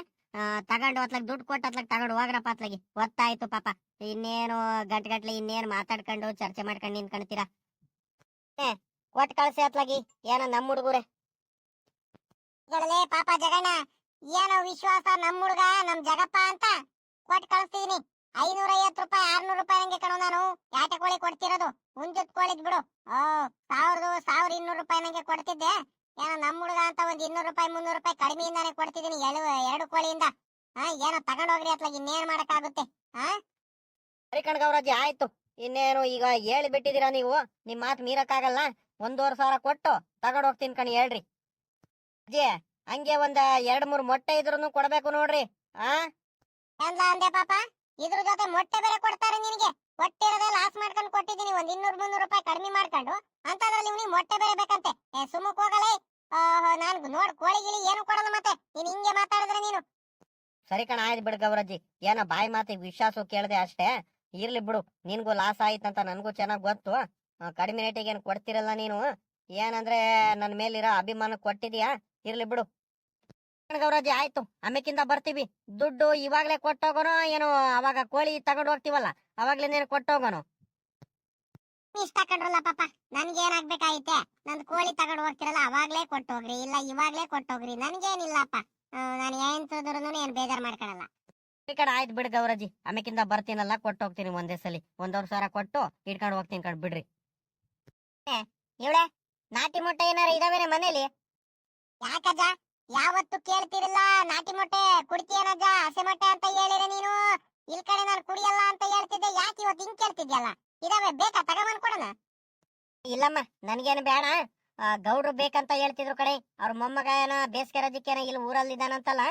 ತಗೊಂಡು ಅತ್ಲಾಗ ದುಡ್ಡು ಕೊಟ್ಟು ಅತ್ಲಾಗ ತಗೊಂಡು ಹೋಗ್ರಪ್ಪ ಅತ್ಲಾಗಿ ಗೊತ್ತಾಯ್ತು ಪಾಪ. ಇನ್ನೇನು ಗಂಟ್ ಗಟ್ಲೆ ಇನ್ನೇನು ಮಾತಾಡ್ಕೊಂಡು ಚರ್ಚೆ ಮಾಡ್ಕೊಂಡು ನಿನ್ಕೊಂತೀರಾ ಕೊಟ್ಟು ಕಳ್ಸಿ ಅತ್ಲಾಗಿ ಏನೋ ನಮ್ಮ ಹುಡುಗರೆ. ಪಾಪ ಜಗಣ್ಣ, ಏನೋ ವಿಶ್ವಾಸ ನಮ್ಮ ಹುಡುಗ, ನಮ್ ಜಗಪ್ಪ ಅಂತ ಕೊಟ್ಟು ಕಳಿಸ್ತೀನಿ. ಐನೂರ ಐವತ್ತು ರೂಪಾಯಿ, ಆರ್ನೂರು ರೂಪಾಯಿ ನಂಗೆ ಕಣೋ ನಾನು. ಯಾಟೆ ಕೋಳಿ ಕೊಡ್ತಿರೋದು? ಹುಂಜದ್ ಕೋಳಿದ್ ಬಿಡು. ಓ, ಸಾವಿರದ ಸಾವಿರ ಇನ್ನೂರು ರೂಪಾಯಿ ನಂಗೆ ಕೊಡ್ತಿದ್ದೆ. ಏನೋ ನಮ್ಮ ಹುಡುಗ ಅಂತ ಒಂದು ಇನ್ನೂರು ರೂಪಾಯಿ ಮುನ್ನೂರು ರೂಪಾಯಿ ಕಡಿಮೆಯಿಂದಾನೆ ಕೊಡ್ತಿದ್ದೀನಿ ಎಳು ಎರಡು ಕೋಳಿಯಿಂದ. ಹಾ ಏನೋ ತಗೊಂಡೋಗ್ರಿ ಅತ್ಲಾಗ ಇನ್ನೇನ್ ಮಾಡಕ್ಕಾಗುತ್ತೆ? ಸರಿ ಗೌರಜ್ಜಿ ಆಯ್ತು. ಇನ್ನೇನು ಈಗ ಹೇಳಿ ಬಿಟ್ಟಿದ್ದೀರಾ ನೀವು? ನಿಮ್ ಮಾತು ಮೀರಕ್ಕಾಗಲ್ಲ. ಒಂದೂವರೆ ಸಾವಿರ ಕೊಟ್ಟು ತಗೊಂಡ್ ಹೋಗ್ತೀನಿ ಕಣಿ ಹೇಳ್ರಿ. ಅಜ್ಜಿ ಹಂಗೆ ಒಂದ ಎರಡ್ ಮೂರ್ ಮೊಟ್ಟೆ ಇದ್ರೂನು ಕೊಡ್ಬೇಕು ನೋಡ್ರಿ. ಆ? ಅಂದೆ ಪಾಪ? ಇದ್ರ ಜೊತೆ ಮೊಟ್ಟೆ ಬೇರೆ ಕೊಡ್ತಾರೆ ನಿನಗೆ. ಕೊಟ್ಟಿರೋದೇ ಲಾಸ್ ಮಾಡ್ಕೊಂಡು ಕೊಟ್ಟಿದ್ದೀನಿ, ಒಂದ್ ಇನ್ನೂರ್ ಮುನ್ನೂರು ರೂಪಾಯಿ ಕಡಿಮೆ ಮಾಡ್ಕೊಂಡು. ಅಂತದ್ರಲ್ಲಿ ಇವ್ನಿಗೆ ಮೊಟ್ಟೆ ಬೇರೆ ಬೇಕಂತೆ. ಏ ಸುಮ್ಮಕ್ ಹೋಗಲೇ. ನಾನ್ ನೋಡ್, ಕೋಳಿ ಗಿಳಿ ಏನು ಕೊಡಲ್ಲ ಮತ್ತೆ? ನೀನ್ ಹಿಂಗೆ ಮಾತಾಡಿದ್ರೆ ನೀನು. ಸರಿ ಕಣ, ಆಯ್ತು ಬಿಡು ಗೌರಜ್ಜಿ. ಏನೋ ಬಾಯಿ ಮಾತಿಗೆ ವಿಶ್ವಾಸ ಕೇಳ್ದೆ ಅಷ್ಟೇ. ಇರ್ಲಿ ಬಿಡು, ನಿನ್ಗೂ ಲಾಸ್ ಆಯ್ತಂತ ನನ್ಗೂ ಚೆನ್ನಾಗ್ ಗೊತ್ತು. ಕಡಿಮೆ ರೇಟಿಗೆ ಏನು ಕೊಡ್ತಿರಲ್ಲ ನೀನು? ಏನಂದ್ರೆ, ನನ್ ಮೇಲಿರೋ ಅಭಿಮಾನ ಕೊಟ್ಟಿದ್ಯಾ? ಇರ್ಲಿ ಬಿಡು. ಗೌರಜಿ ಗೌರಜ್ಜಿ, ಆಯ್ತು. ಆಮೇಕಿಂದ ಬರ್ತೀವಿ. ದುಡ್ಡು ಇವಾಗ್ಲೇ ಕೊಟ್ಟೋಗೋಣ ಏನು, ಅವಾಗ ಕೋಳಿ ತಗೊಂಡ್ ಹೋಗ್ತೀವಲ್ಲ. ಅವಾಗ್ಲೇನೇನು ಕೊಟ್ಟೋಗೋಣ ಇಷ್ಟ ಕಂಡ್ರಲ್ಲ ಪಾಪ ನನ್ಗೆ ನನ್ ಕೋಳಿ ತಗೊಂಡು ಹೋಗ್ತಿರಲ್ಲ ಅವಾಗ್ಲೇ ಕೊಟ್ಟೋಗ್ರಿ ಇಲ್ಲ ಇವಾಗ್ಲೇ ಕೊಟ್ಟೋಗ್ರಿ ನನ್ಗೇನಿಲ್ಲಪ್ಪ. ನಾನು ಏನ್ ತಿಳಿದ್ರು ಏನ್ ಬೇಜಾರ್ ಮಾಡ್ಕೊಳಲ್ಲ. ಈ ಕಡೆ ಆಯ್ತು ಬಿಡ್ ಗೌರಜಿ ಆಮೇಕಿಂದ ಬರ್ತೀನಲ್ಲ ಕೊಟ್ಟು ಹೋಗ್ತೀನಿ ಒಂದೇ ಸಲಿ. ಒಂದೂವರೆ ಸಾವಿರ ಕೊಟ್ಟು ಇಟ್ಕೊಂಡು ಹೋಗ್ತೀನಿ ಕಣ್ ಬಿಡ್ರಿ. ಇವಳೆ ನಾಟಿ ಮೊಟ್ಟೆ ಏನಾರ ಇದಾವೇನೆ ಮನೇಲಿ? ಯಾಕಜ ಯಾವತ್ತು ಕೇಳ್ತಿರಲ್ಲ ನಾಟಿ ಮೊಟ್ಟೆ ಕುಡ್ತೀಯನಜ್ಜ ಹಸೆ ಮೊಟ್ಟೆ ಅಂತ ಹೇಳಿರ ನೀನು. ಇಲ್ ಕಡೆ ನಾನು ಕುಡಿಯಲ್ಲ ಅಂತ ಹೇಳ್ತಿದ್ದೆ, ಯಾಕೆ ಇವತ್ತು ಹಿಂಗ್ ಕೇಳ್ತಿದ್ಯಲ್ಲ? ಇದಾವೆ, ಬೇಕಾ? ತಗೊಂಡ್ ಕೊಡೋಣ ಇಲ್ಲಮ್ಮ, ನನ್ಗೇನು ಬೇಡ ಗೌಡ್ರು ಬೇಕಂತ ಹೇಳ್ತಿದ್ರು ಕಡೆ ಅವ್ರ ಮೊಮ್ಮಗ ಏನೋ ಬೇಸಿಗೆ ರಜಕ್ಕೇನೋ ಇಲ್ಲಿ ಊರಲ್ಲಿ ಇದಾನಂತಲ್ಲ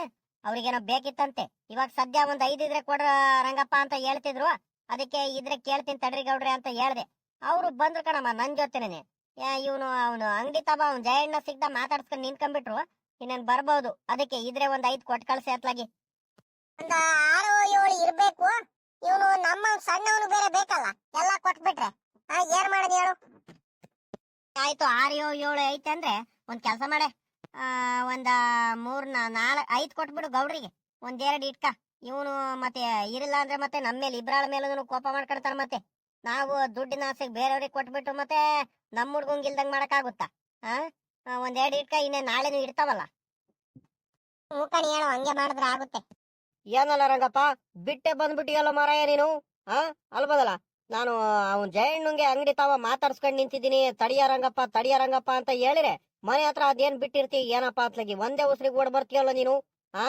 ಅವ್ರಿಗೇನೋ ಬೇಕಿತ್ತಂತೆ. ಇವಾಗ ಸದ್ಯ ಒಂದ್ ಐದಿದ್ರೆ ಕೊಡ್ರ ರಂಗಪ್ಪ ಅಂತ ಹೇಳ್ತಿದ್ರು. ಅದಕ್ಕೆ ಇದ್ರೆ ಕೇಳ್ತೀನಿ ತಡ್ರಿ ಗೌಡ್ರೆ ಅಂತ ಹೇಳ್ದೆ. ಅವ್ರು ಬಂದ್ರು ಕಣಮ್ಮ, ನನ್ ಜೊತೆನೆ ಇವನು, ಅವನು ಅಂಗಡಿ ತಬ ಅವ್ನು ಜಯಣ್ಣ ಸಿಗ್ದ ಮಾತಾಡ್ಸ್ಕೊಂಡ್ ನಿಂತ್ಕೊಂಡ್ಬಿಟ್ರು. ಇನ್ನೇನ್ ಬರ್ಬೋದು. ಅದಕ್ಕೆ ಇದ್ರೆ ಒಂದ್ ಐದ್ ಕೊಟ್ ಕಳ್ಸಿ ಅತ್ಲಾಗಿ. ಒಂದ್ ಆರು ಏಳು ಇರ್ಬೇಕು ಇವನು ನಮ್ಮ ಸಣ್ಣವನು ಬೇರೆ ಬೇಕಲ್ಲ ಎಲ್ಲ ಕೊಟ್ಬಿಟ್ರೆ. ಆ, ಏನ್ ಮಾಡೋದು ಹೇಳು? ಆಯ್ತು ಆರು ಏಳು ಏಳು ಐತೆ ಅಂದ್ರೆ ಒಂದ್ ಕೆಲಸ ಮಾಡೆ. ಒಂದ ಮೂರ್ ನಾಲ್ಕು ಐದ್ ಕೊಟ್ಬಿಡು ಗೌಡ್ರಿಗೆ. ಒಂದೆರಡು ಇಟ್ಕ. ಇವನು ಮತ್ತೆ ಇರಲ್ಲ ಅಂದ್ರೆ ಮತ್ತೆ ನಮ್ಮ ಮೇಲೆ ಇಬ್ರಾಳ ಮೇಲೂ ಕೋಪ ಮಾಡ್ಕೊಳ್ತಾರ ಮತ್ತೆ. ನಾವು ದುಡ್ಡಿನ ಆಸೆಗೆ ಬೇರೆಯವ್ರಿಗೆ ಕೊಟ್ಬಿಟ್ಟು ಮತ್ತೆ ನಮ್ಮ ಹುಡ್ಗಂಗ್ ಇಲ್ದಂಗ್ ಮಾಡಕ್ಕಾಗುತ್ತಾ? ಆ ಆ, ಒಂದ್ ಎರಡ್ ಇಟ್ಕ ಇನ್ನೇ ನಾಳೆನು ಇರ್ತಾವಲ್ಲ? ಮೂಕಣಿ ಹೇಳು ಹಂಗೆ ಮಾಡಿದ್ರೆ ಆಗುತ್ತೆ. ಏನಲ್ಲ ರಂಗಪ್ಪ, ಬಿಟ್ಟೆ ಬಂದ್ಬಿಟ್ಟಿಯಲ್ಲ ಮಾರಾಯ ನೀನು? ಹಾ ಅಲ್ಬದಲ್ಲ ನಾನು ಅವನ್ ಜಯಣ್ಣಂಗೆ ಅಂಗಡಿ ತಾವ ಮಾತಾಡ್ಸ್ಕೊಂಡ್ ನಿಂತಿದ್ದೀನಿ. ತಡಿಯ ರಂಗಪ್ಪ ತಡಿಯ ರಂಗಪ್ಪ ಅಂತ ಹೇಳಿರೆ. ಮನೆ ಹತ್ರ ಅದೇನ್ ಬಿಟ್ಟಿರ್ತಿ? ಏನಪ್ಪ ಅತ್ಲಗಿ? ಒಂದೇ ಉಸಿರಿ ಓಡ್ ಬರ್ತೀಯಲ್ಲ ನೀನು? ಆ?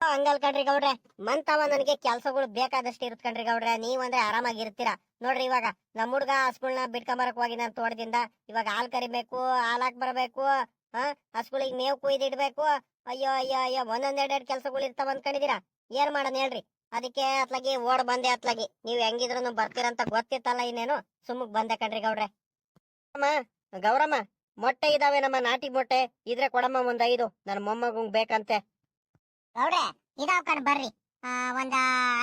ಹಂಗಲ್ ಕಣ್ರಿ ಗೌಡ್ರೆ, ಮಂತವ ನನಗೆ ಕೆಲ್ಸಗಳು ಬೇಕಾದಷ್ಟು ಇರುತ್ತೆ ಕಣ್ರಿ ಗೌಡ್ರೆ. ನೀವಂದ್ರೆ ಆರಾಮಾಗಿ ಇರ್ತೀರಾ ನೋಡ್ರಿ ಇವಾಗ ನಮ್ಮ ಹುಡ್ಗ ಹಸ್ಗಳ್ನ ಬಿಟ್ಕೊಂಬರಕ್ ಹೋಗಿ ನಾನು ತೋಟದಿಂದ. ಇವಾಗ ಹಾಲ್ ಕರಿಬೇಕು, ಹಾಲ್ ಹಾಕ್ ಬರಬೇಕು, ಆ? ಹಸ್ಗಳಿಗೆ ಮೇವು ಕುಯ್ದಿಡ್ಬೇಕು ಅಯ್ಯೋ ಅಯ್ಯೋ ಅಯ್ಯೋ ಒಂದೊಂದ್ ಎರಡ್ ಎರಡ್ ಕೆಲ್ಸಗಳು ಇರ್ತಾವ ಅನ್ಕೊಂಡಿದೀರಾ? ಏನ್ ಮಾಡೋಣ ಹೇಳ್ರಿ? ಅದಕ್ಕೆ ಅತ್ಲಾಗಿ ಓಡ್ ಬಂದೆ ಅತ್ಲಾಗಿ. ನೀವ್ ಹೆಂಗಿದ್ರು ಬರ್ತೀರಂತ ಗೊತ್ತಿತ್ತಲ್ಲ ಇನ್ನೇನು? ಸುಮ್ಮಕ್ ಬಂದೆ ಕಣ್ರಿ ಗೌಡ್ರೆ. ಅಮ್ಮ, ಗೌರಮ್ಮ, ಮೊಟ್ಟೆ ಇದಾವೆ ನಮ್ಮ ನಾಟಿ ಮೊಟ್ಟೆ ಇದ್ರೆ ಕೊಡಮ್ಮ ಒಂದ್ ಐದು. ನನ್ ಮೊಮ್ಮಗಂಗ್ ಬೇಕಂತೆ. ಗೌಡ್ರೆ, ಇದಾವ್ ಕಣ್ ಬರ್ರಿ. ಒಂದ್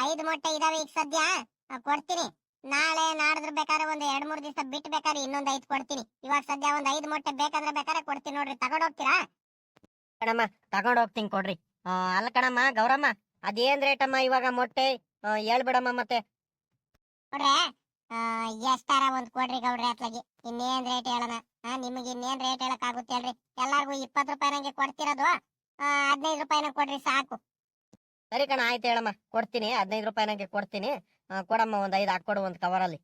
ಐದು ಮೊಟ್ಟೆ ಇದಾವೆ ಈಗ ಸದ್ಯ. ಕೊಡ್ತೀನಿ. ನಾಳೆ ನಾಡಿದ್ರ ಬೇಕಾದ್ರೆ ಒಂದ್ ಎರಡ್ ಮೂರ್ ದಿವಸ ಬಿಟ್ಟು ಬೇಕಾದ್ರೆ ಇನ್ನೊಂದ್ ಐದು ಕೊಡ್ತೀನಿ. ಇವಾಗ ಸದ್ಯ ಒಂದ್ ಐದು ಮೊಟ್ಟೆ ಬೇಕಂದ್ರೆ ಬೇಕಾದ್ರೆ ಕೊಡ್ತೀನಿ ನೋಡ್ರಿ. ತಗೊಂಡ್ ಹೋಗ್ತೀರಾ? ಕಣಮ್ಮ ತಗೊಂಡ್ ಹೋಗ್ತೀನಿ ಕೊಡ್ರಿ. ಅಲ್ಲ ಕಣಮ್ಮ ಗೌರಮ್ಮ ಅದೇನ್ ರೇಟಮ್ಮ ಇವಾಗ ಮೊಟ್ಟೆ? ಹೇಳ್ಬಿಡಮ್ಮ ಮತ್ತೆ. ಎಷ್ಟಾರ ಒಂದ್ ಕೊಡ್ರಿ ಗೌಡ್ರಿ ಅತ್ಲಾಗಿ. ಇನ್ನೇನ್ ರೇಟ್ ಹೇಳೋಣ ನಿಮಗೆ ಇನ್ನೇನ್ ರೇಟ್ ಹೇಳಕ್ ಆಗುತ್ತೆ ಹೇಳ್ರಿ. ಎಲ್ಲಾರ್ಗು ಇಪ್ಪತ್ ರೂಪಾಯಿ ನಂಗೆ ಕೊಡ್ತಿರೋದು. ಹದಿನೈದು ರೂಪಾಯಿನ ಕೊಡ್ರಿ ಸಾಕು. ಸರಿ ಕಣ ಆಯ್ತು ಹೇಳಮ್ಮ. ಕೊಡ್ತೀನಿ ಹದಿನೈದು ರೂಪಾಯಿ ನಂಗೆ ಕೊಡ್ತೀನಿ. ಕೊಡಮ್ಮ ಒಂದ್ ಐದು ಹಾಕೊಡು ಒಂದ್ ಕವರಲ್ಲಿ